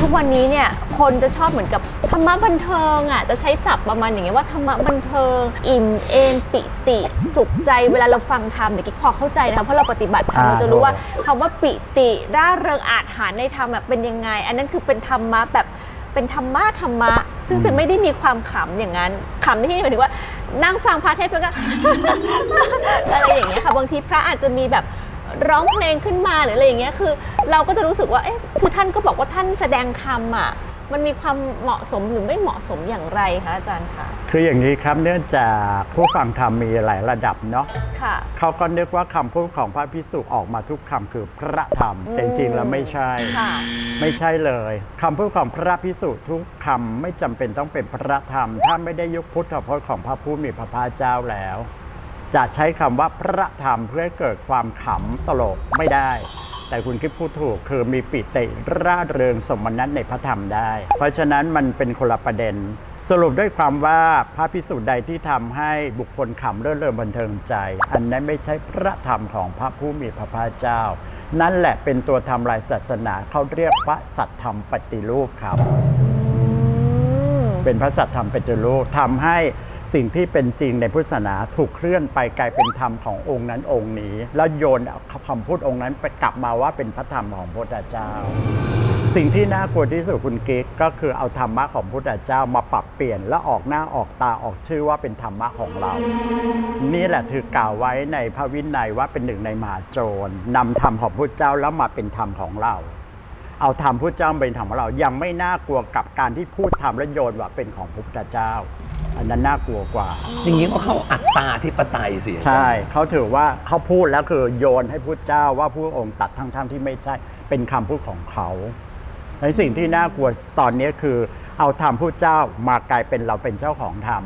ทุกวันนี้เนี่ยคนจะชอบเหมือนกับธรรมะบันเทิงอะจะใช้ศัพท์ประมาณอย่างเงี้ยว่าธรรมะบันเทิง อิ่มเอมปิติ สุขใจเวลาเราฟังธรรมเดี๋ยวกิ๊กพอเข้าใจนะคะเพราะเราปฏิบัติธรรมอ่าเราจะรู้ว่าคำว่าปิติร่าเริงอาจหารในธรรมแบบเป็นยังไง อันนั้นคือเป็นธรรมะแบบเป็นธรรมะธรรมะ ซึ่งจะไม่ได้มีความขำอย่างนั้นขำในที่นี้หมายถึงว่านั่งฟังพระเทศน์แล้วก็อะไรอย่างเงี้ยค่ะบางทีพระอาจจะมีแบบ ร้องเพลงขึ้นมาหรืออะไรอย่างเงี้ยคือ เราก็จะรู้สึกว่าเอ๊ะคือท่านก็บอกว่าท่านแสดงธรรมอะมันมีความเหมาะสมหรือไม่เหมาะสมอย่างไรคะอาจารย์คะคืออย่างนี้ครับเนื่องจากผู้ฟังธรรมมีหลายระดับเนาะค่ะ เขาก็นึกว่าคำพูดของพระพิสุออกมาทุกคำคือพระธรรมอืมแต่จริงๆแล้วไม่ใช่ ค่ะ ไม่ใช่เลยคำพูดของพระพิสุทุกคำไม่จำเป็นต้องเป็นพระธรรม ถ้าไม่ได้ยกพุทธพจน์ของพระผู้มีพระภาคเจ้าแล้ว จะใช้คำว่าพระธรรมเพื่อให้เกิดความขำตลกไม่ได้ แต่คุณคิดพูดถูกคือมีปิติร่าเริงสมนัตในพระธรรมได้ เพราะฉะนั้นมันเป็นคนละประเด็น สรุปด้วยความว่าพระพิสุใดที่ทำให้บุคคลขำเรื่อเริงบันเทิงใจ อันนั้นไม่ใช่พระธรรมของพระผู้มีพระภาคเจ้า นั่นแหละเป็นตัวทำลายศาสนาเขาเรียกพระสัตธรรมปฏิรูปครับ เป็นพระสัตธรรมปฏิรูปทำให้ สิ่งที่เป็นจริงในพุทธศาสนาถูกเคลื่อนไปกลายเป็นธรรมขององค์นั้นองค์นี้ แล้วโยนคำพูดองค์นั้นไปกลับมาว่าเป็นพระธรรมของพระพุทธเจ้า สิ่งที่น่ากลัวที่สุดคุณกิ๊กก็คือเอาธรรมะของพระพุทธเจ้ามาปรับเปลี่ยนและออกหน้าออกตาออกชื่อว่าเป็นธรรมะของเรา นี่แหละถือกล่าวไว้ในพระวินัยว่าเป็นหนึ่งในมหาโจรนำธรรมของพระพุทธเจ้าแล้วมาเป็นธรรมของเราเอาธรรมพุทธเจ้าเป็นธรรมของเรา ยังไม่น่ากลัวกับการที่พูดธรรมและโยนว่าเป็นของพระพุทธเจ้า อันนั้นน่ากลัวกว่า อย่างนี้ก็เข้าอัตตาธิปไตยสิใช่เขาถือว่าเขาพูดแล้วคือโยนให้พุทธเจ้าว่าผู้องค์ตัดทั้งทั้งๆที่ไม่ใช่เป็นคำพูดของเขาในสิ่งที่น่ากลัวตอนนี้คือ เอาธรรมพุทธเจ้ามากลายเป็นเราเป็นเจ้าของธรรม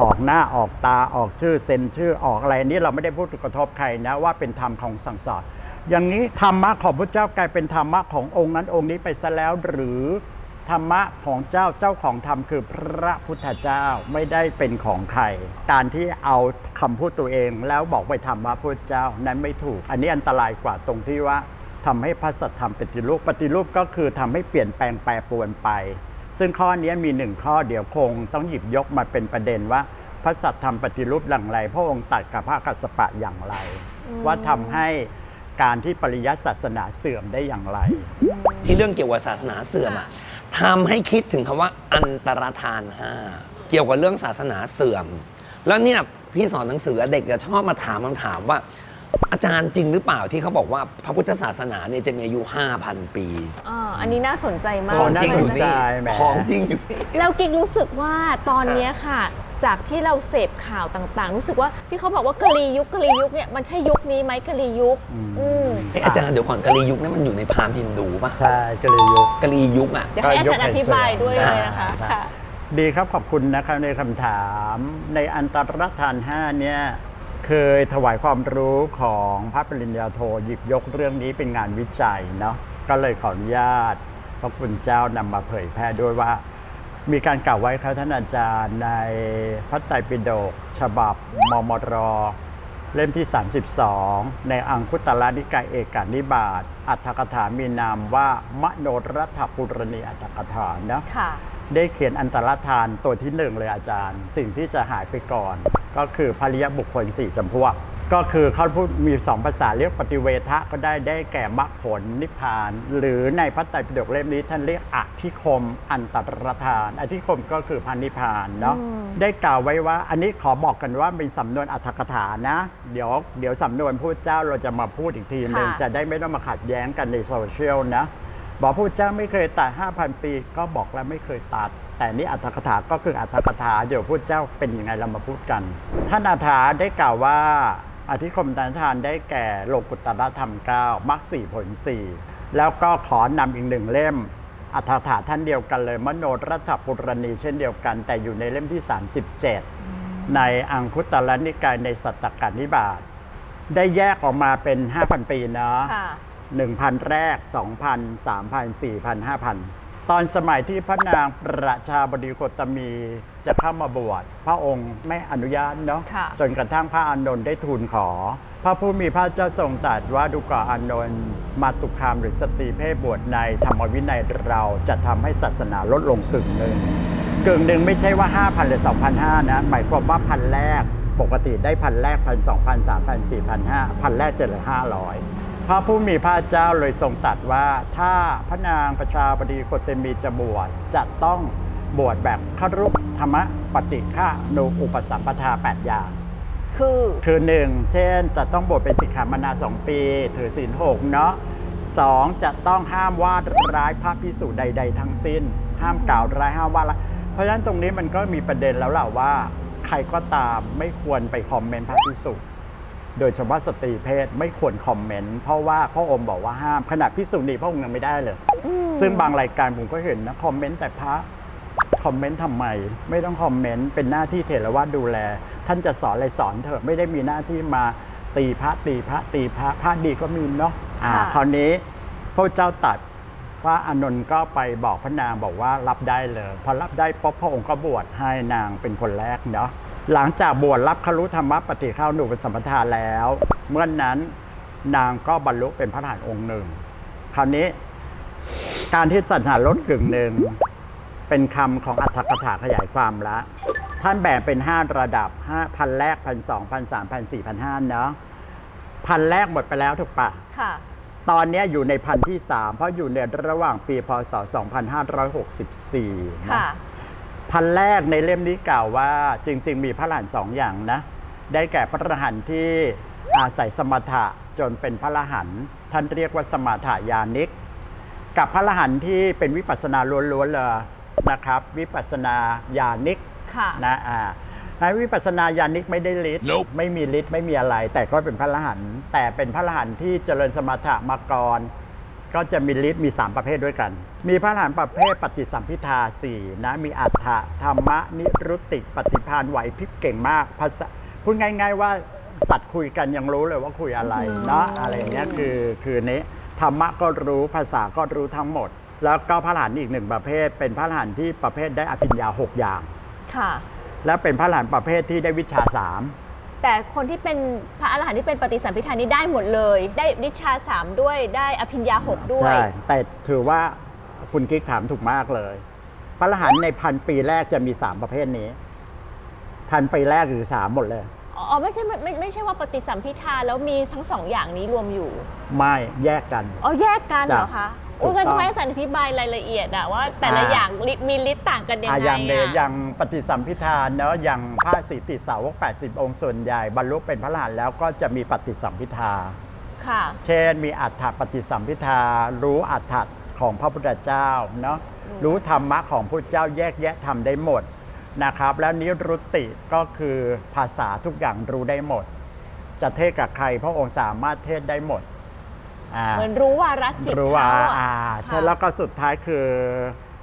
ออกหน้าออกตาออกชื่อเซ็นชื่อออกอะไรนี่เราไม่ได้พูดกระทบใครนะว่าเป็นธรรมของสั่งสอนอย่างนี้ธรรมะของพระเจ้ากลายเป็นธรรมะขององค์นั้นองค์นี้ไปซะแล้วหรือ ธรรมะของเจ้าเจ้าของธรรมคือพระพุทธเจ้าไม่ได้เป็นของใคร การที่เอาคำพูดตัวเอง แล้วบอกไปธรรมะพุทธเจ้านั้นไม่ถูก อันนี้อันตรายกว่าตรงที่ว่าทำให้พระสัทธรรมปฏิรูปปฏิรูปก็คือทำให้เปลี่ยนแปลงแปรปรวนไป ซึ่งข้อนี้มีหนึ่งข้อเดี๋ยวคง ต้องหยิบยกมาเป็นประเด็นว่าพระสัทธรรมปฏิรูปอย่างไรพระองค์ตัดกับพระกัสสปะอย่างไร ว่าทำให้การที่ปริยัติศาสนาเสื่อมได้อย่างไร ที่เรื่องเกี่ยวกับศาสนาเสื่อมอะ ทำให้คิดถึงคำว่าอันตรธานห้าเกี่ยวกับเรื่องศาสนาเสื่อม แล้วเนี่ยพี่สอนหนังสือเด็กจะชอบมาถามคำถามว่า อาจารย์จริงหรือเปล่าที่เขาบอกว่าพระพุทธศาสนาเนี่ยจะมีอายุ 5,000 ปีอ่าอันนี้น่าสนใจมาโอ้กน่าจริงสอนยู่ใจนี่แหม ของจริงอยู่นี่ แล้วกิ๊กรู้สึกว่าตอนเนี้ยค่ะ จากที่เราเสพข่าวต่างๆ รู้สึกว่าที่เขาบอกว่ากะลียุคกะลียุคเนี่ยมันใช่ยุคนี้ไหมกะลียุคอืมเอ๊ะอาจารย์เดี๋ยวก่อนกะลียุคนี่มันอยู่ในพราหมณ์ฮินดูป่ะใช่ก็เลยยกกะลียุคอะ เดี๋ยวให้อาจารย์อธิบายด้วยเลยนะคะอ่าค่ะ ดีครับขอบคุณนะครับในคำถามในอันตรธานห้าเนี่ยเคยถวายความรู้ของพระปริญญาโทหยิบยกเรื่องนี้เป็นงานวิจัยเนาะก็เลยขออนุญาตพระคุณเจ้านำมาเผยแพร่ด้วยว่า มีการกล่าวไว้ครับท่านอาจารย์ในพระไตรปิฎกฉบับมมรเล่มที่ 32 ในอังคุตรนิกายเอกานิบาตอัตถกถามีนามว่ามโนรัฐปุรณีอัตถกถานะค่ะได้เขียนอันตรธานตัวที่หนึ่งเลยอาจารย์ สิ่งที่จะหายไปก่อน ก็คือภริยบุคคลสี่จำพวก ก็คือเขาพูดมีสองภาษาเรียกปฏิเวทะก็ได้ได้แก่มรรคผลนิพพาน หรือในพระไตรปิฎกเล่มนี้ท่านเรียกอธิคมอันตรธาน อธิคมก็คือพันนิพพานเนาะได้กล่าวไว้ว่าอันนี้ขอบอกกันว่าเป็นสำนวนอัตถกถานะ เดี๋ยวเดี๋ยวสำนวนพูดเจ้าเราจะมาพูดอีกทีหนึ่งค่ะจะได้ไม่ต้องมาขัดแย้งกันในโซเชียลนะบอกพูดเจ้าไม่เคยตัด5,000 ปีก็บอกแล้วไม่เคยตัดแต่นี่อัตถกถาก็คืออัตถกถาเดี๋ยวพูดเจ้าเป็นยังไงเรามาพูดกัน ท่านอาถาได้กล่าวว่า อธิคมทานทานได้แก่โลกุตตรธรรม9มรรคสี่ผลสี่แล้วก็ขอนำอีกหนึ่งเล่ม อัตถกถาท่านเดียวกันเลย มโนรัฐปุรณีเช่นเดียวกัน แต่อยู่ในเล่มที่ 37 ในอังคุตรนิกายในสัตตกานิบาตได้แยกออกมาเป็น 5,000 ปีเนาะค่ะ1,000 แรก 2,000 3,000 4,000 5,000 ตอนสมัยที่พระนางประชาบดีโคตมีจะเข้ามาบวชพระองค์ไม่อนุญาตเนาะค่ะจนกระทั่งพระอานนท์ได้ทูลขอพพระผู้มีพระเจ้าทรงตรัสว่าดูก่อนอานนท์มาตุคามหรือสตรีเพศบวชในธรรมวินัยเราจะทำให้ศาสนาลดลงกึ่งหนึ่งกึ่งหนึ่งไม่ใช่ว่า 5,000 หรือ 2,500 นะ หมายความว่าพันแรกปกติได้พันแรกพันสองพันสามพันสี่พันห้าพันแรกจะเหลือห้าร้อย พระผู้มีพระเจ้าเลยทรงตรัสว่าถ้าพระนางประชาบดีโคเตมีจะบวชจะต้องบวชแบบครุธรรมปฏิฆาโนอุปสัมปทาแปดอย่าง คือคือหนึ่งเช่นจะต้องบวชเป็นสิกขามานาสองปี ถือศีลหกเนาะสองจะต้องห้ามวาดร้ายพระพิสุใด ๆ ทั้งสิ้น ห้ามกล่าวร้ายห้ามว่าร้ายเพราะฉะนั้นตรงนี้มันก็มีประเด็นแล้วล่ะว่า ใครก็ตามไม่ควรไปคอมเมนต์พระพิสุ โดยเฉพาะสตรีเพศไม่ควรคอมเมนต์เพราะว่าพระองค์บอกว่าห้ามขนาดพิสุนีพระองค์ยังไม่ได้เลย ซึ่งบางรายการผมก็เห็นนะคอมเมนต์แต่พระคอมเมนต์ทำไม ไม่ต้องคอมเมนต์เป็นหน้าที่เถรวาทดูแล ท่านจะสอนอะไรสอนเถอะไม่ได้มีหน้าที่มาตีพระตีพระตีพระพระดีก็มีเนาะอ่าค่ะ คราวนี้พระเจ้าตรัดว่าอานนท์ก็ไปบอกพระนางบอกว่ารับได้เลย พอรับได้ป๊บพระองค์ก็บวชให้นางเป็นคนแรกเนาะ หลังจากบวชรับครุธรรมปฏิเข้าหนูเป็นสัมปทานแล้ว เมื่อนนั้นนางก็บรรลุเป็นพระทหารองค์หนึ่ง คราวนี้ การที่สัญหารลดกึ่งหนึ่ง เป็นคำของอัตถกถาขยายความละ ท่านแบ่งเป็น 5 ระดับ5พันแรกพันสองพันสามพันสี่พันห้าเนาะพันแรกหมดไปแล้วถูกปะค่ะ ตอนเนี้ยอยู่ในพันที่3เพราะอยู่ในระหว่างปีพศ 2564นะค่ะ พันแรกในเล่มนี้กล่าวว่าจริง ๆ มีพระหลานสองอย่างนะ ได้แก่พระอรหันต์ที่อาศัยสมถะจนเป็นพระอรหันต์ท่านเรียกว่าสมถะญาณิก กับพระอรหันต์ที่เป็นวิปัสสนาล้วนๆเลยนะครับ วิปัสสนาญาณิกค่ะนะอ่าในวิปัสสนาญาณิกไม่ได้ฤทธิ์ไม่มีฤทธิ์ไม่มีอะไร แต่ก็เป็นพระอรหันต์แต่เป็นพระอรหันต์ที่เจริญสมถะมาก่อนก็จะมีฤทธิ์มี 3 ประเภทด้วยกัน มีพระอรหันต์ประเภทปฏิสัมพิทาสี่นะ มีอัฏฐะธรรมะนิรุตติ ปฏิพานไหวพริบเก่งมากภาษาพูดง่าย ๆ ว่าสัตว์คุยกันยังรู้เลยว่าคุยอะไรเนาะอะไรอย่างเงี้ยคือคือนี้ธรรมะก็รู้ภาษาก็รู้ทั้งหมด แล้วก็พระอรหันต์อีกหนึ่งประเภท เป็นพระอรหันต์ที่ประเภทได้อภิญญาหกอย่าง ค่ะ และเป็นพระอรหันต์ประเภทที่ได้วิชาสามแต่คนที่เป็นพระอรหันต์ที่เป็นปฏิสัมพิธานี้ได้หมดเลย ได้วิชาสามด้วยได้อภิญญาหกด้วย ใช่ แต่ถือว่า คุณกิ๊กถามถูกมากเลย พระอรหันต์ในพันปีแรกจะมีสามประเภทนี้พันปีแรกหรือสามหมดเลย อ๋อไม่ใช่ไม่ไม่ไม่ใช่ว่าปฏิสัมพิธาแล้วมีทั้งสองอย่างนี้รวมอยู่ ไม่แยกกัน อ๋อแยกกันเหรอคะถูกอุ้ยกันต้องทำไมอาจารย์อธิบายรายละเอียดอะว่า แต่ละอ่าอย่างฤทธิ์มีฤทธิ์ต่างกันยังอะไงอย่างเดอะอย่างปฏิสัมพิธานเนาะอย่างพระสิทธิสาวก 80 องค์ส่วนใหญ่บรรลุเป็นพระอรหันต์แล้วก็จะมีปฏิสัมพิธาค่ะ เช่นมีอัฏฐปฏิสัมพิทารู้อัฏฐ ของพระพุทธเจ้าเนาะรู้ธรรมะของพระเจ้าแยกแยะทำได้หมดนะครับ แล้วนิรุตติก็คือภาษาทุกอย่างรู้ได้หมด จะเทศกับใครพระองค์สามารถเทศได้หมดอ่าเหมือนรู้ว่ารัจิตรู้ว่าเขาอะอ่าใช่ค่ะแล้วก็สุดท้ายคือ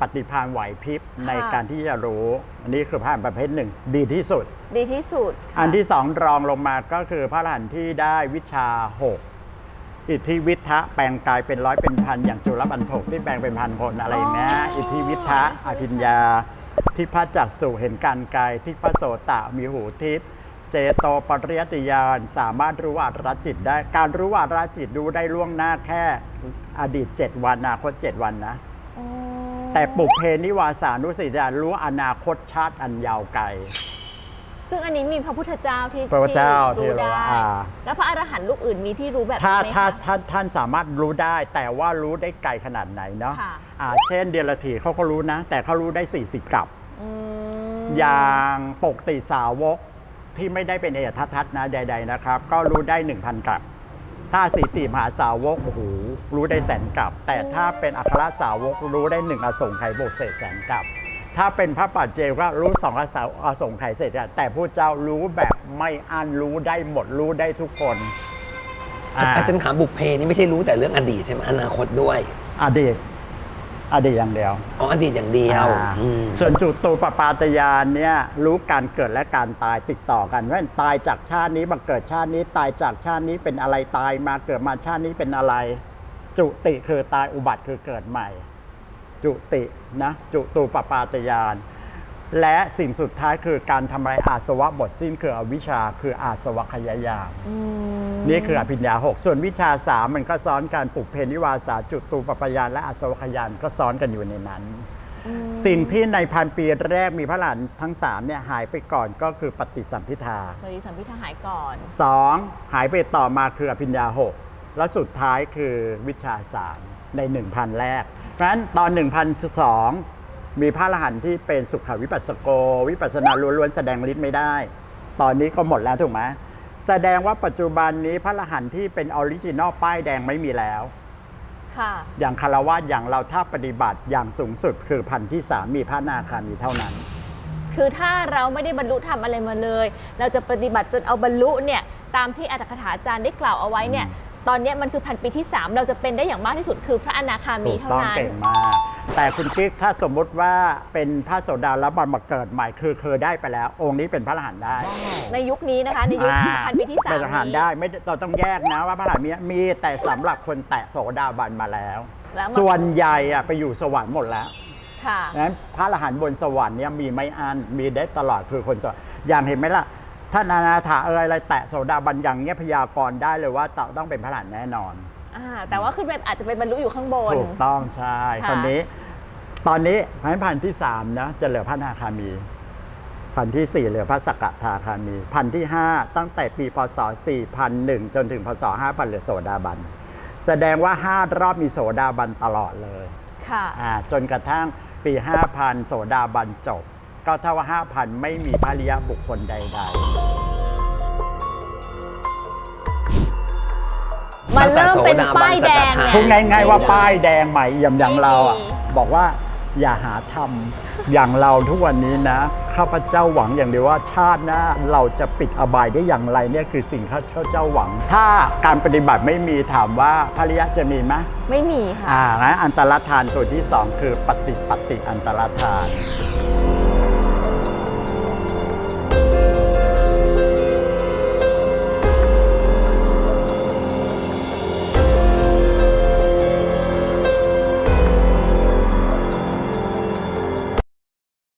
ปฏิภาณไหวพริบในการที่จะรู้ อันนี้คือพระอรหันต์ประเภทหนึ่งดีที่สุด ดีที่สุดค่ะอันที่สองรองลงมาก็คือพระอรหันต์ที่ได้วิชาหก อิทธิวิทะแปลงกายเป็นร้อยเป็นพันอย่างจุลบรรทกที่แปลงเป็นพันคนอะไรอย่างเงี้ยอิทธิวิทะอภิญญา ที่พระจักสุเห็นการกายที่พระโสตะมีหูทิพย์เจโตปริยติยานสามารถรู้อัตรจิตได้ การรู้อัตรจิตรู้ได้ล่วงหน้าแค่อดีต 7 วันอนาคต 7 วันนะอ๋อแต่ปุเพนิวาสานุสิจารู้อนาคตชาติอันยาวไกล ซึ่งอันนี้มีพระพุทธเจ้าที่พระพุทธเจ้าที่รู้ได้รู้อ่า แล้วพระอรหันต์ลูกอื่นมีที่รู้แบบถ้านี้ไหมถ้าคะ ท่านท่านสามารถรู้ได้ แต่ว่ารู้ได้ไกลขนาดไหนเนาะค่ะ อ่าเช่นเดียรถีเขาก็รู้นะ แต่เขารู้ได้ 40 กับ อืม อย่างปกติสาวกที่ไม่ได้เป็นเอกทัทัศน์นะใด ๆนะครับ ก็รู้ได้ 1,000 กับ ถ้าสีติมหาสาวกโอ้โหรู้ได้แสนกับ แต่ถ้าเป็นอัครสาวกรู้ได้หนึ่งอสงไขยบวกเศษแสนกับ ถ้าเป็นพระปัจเจกก็รู้สองอสาอสงไขยเศษอะแต่ผู้เจ้ารู้แบบไม่อันรู้ได้หมดรู้ได้ทุกคนอ่าอาจารย์ถามบุพเพนี่ไม่ใช่รู้แต่เรื่องอดีตใช่ไหมอนาคตด้วย อดีตอดีตอย่างเดียวอ๋ออดีตอย่างเดียวอ่าอืมส่วนจุตูปปาตยานเนี่ยรู้การเกิดและการตายติดต่อกันว่าตายจากชาตินี้มาเกิดชาตินี้ตายจากชาตินี้เป็นอะไรตายมาเกิดมาชาตินี้เป็นอะไร จุติคือตายอุบัติคือเกิดใหม่ จุตินะจุตูปปาตยาน และสิ่งสุดท้ายคือการทำลายอาสวะบทสิ้นคืออวิชชาคืออาสวะขยายามอืมนี่คืออภิญญาหกส่วนวิชาสามมันก็ซ้อนการปลุกเพนิวาสาจุดตูปปยานและอาสวะขยานก็ซ้อนกันอยู่ในนั้น สิ่งที่ในพันปีแรกมีพระหลานทั้งสามเนี่ยหายไปก่อนก็คือปฏิสัมพิทาโดยสัมพิทาหายก่อนสองหายไปต่อมาคืออภิญญาหกแล้วสุดท้ายคือวิชาสาม ใน 1,000 แรก เพราะฉะนั้นตอน 1,002 มีพระอรหันต์ที่เป็นสุขวิปัสสโก วิปัสสนาล้วนๆแสดงฤทธิ์ไม่ได้ ตอนนี้ก็หมดแล้วถูกไหมแสดงว่าปัจจุบันนี้พระอรหันต์ที่เป็นออริจินอลป้ายแดงไม่มีแล้วค่ะอย่างคารวะอย่างเราถ้าปฏิบัติอย่างสูงสุดคือพันที่สามมีพระนาคามีเท่านั้น คือถ้าเราไม่ได้บรรลุธรรมอะไรมาเลย เราจะปฏิบัติจนเอาบรรลุเนี่ยตามที่อัตถกถาจารย์ได้กล่าวเอาไว้เนี่ย ตอนเนี้ยมันคือพันปีที่ 3 เราจะเป็นได้อย่างมากที่สุดคือพระอนาคามีถูกเท่าต้องนั้น เก่งมาก แต่คุณกิ๊กถ้าสมมุติว่าเป็นพระโสดาแล้วบันมาเกิดใหม่คือเคยได้ไปแล้ว องค์นี้เป็นพระอรหันต์ได้ในยุคนี้นะคะ ในยุคอ่าพันปีที่สามเป็นพระอรหันต์นี้ได้ไม่ได้เราต้องแยกนะว่าพระอรหันต์มีมีแต่สำหรับคนแตะโสดาบันมาแล้ว แล้วมาส่วนใหญ่อะไปอยู่สวรรค์หมดแล้ว ค่ะนั้นพระอรหันต์บนสวรรค์เนี่ยมีไม่อันมีได้ตลอดคือคนสวรรค์อย่างเห็นไหมล่ะ ถ้านานาถาเอยอะไรแตะโสดาบันอย่างเงี้ยพยากรณ์ได้เลยว่าต้องเป็นพระอรหันต์แน่นอน อ่าแต่ว่าขึ้นไปอาจจะไปบรรลุอยู่ข้างบน ถูกต้องใช่ค่ะคนนี้ ตอนนี้พันพันที่สามนะจะเหลือพระนาคามี พันที่สี่เหลือพระสกทาคามี พันที่ห้าตั้งแต่ปีพศ4001 จนถึงพศ5000เหลือโสดาบัน แสดงว่าห้ารอบมีโสดาบันตลอดเลย ค่ะ อ่าจนกระทั่งปี 5000 โสดาบันจบ ก็เท่าว่า5,000ไม่มีภริยะบุคคลใด มันเริ่มเป็นป้ายแดงๆเนี่ยพูดง่ายๆว่าป้ายแดงใหม่อย่างอย่างเราอะไม่มี บอกว่าอย่าหาทำอย่างเราทุกวันนี้นะ ข้าพเจ้าหวังอย่างเดียวว่าชาติหน้าเราจะปิดอบายได้อย่างไรเนี่ยคือสิ่งข้าพเจ้าหวัง ถ้าการปฏิบัติไม่มีถามว่าภริยะจะมีไหมไม่มีค่ะ อ่างั้นอันตรธานตัวที่สองคือปฏิปฏิอันตรธาน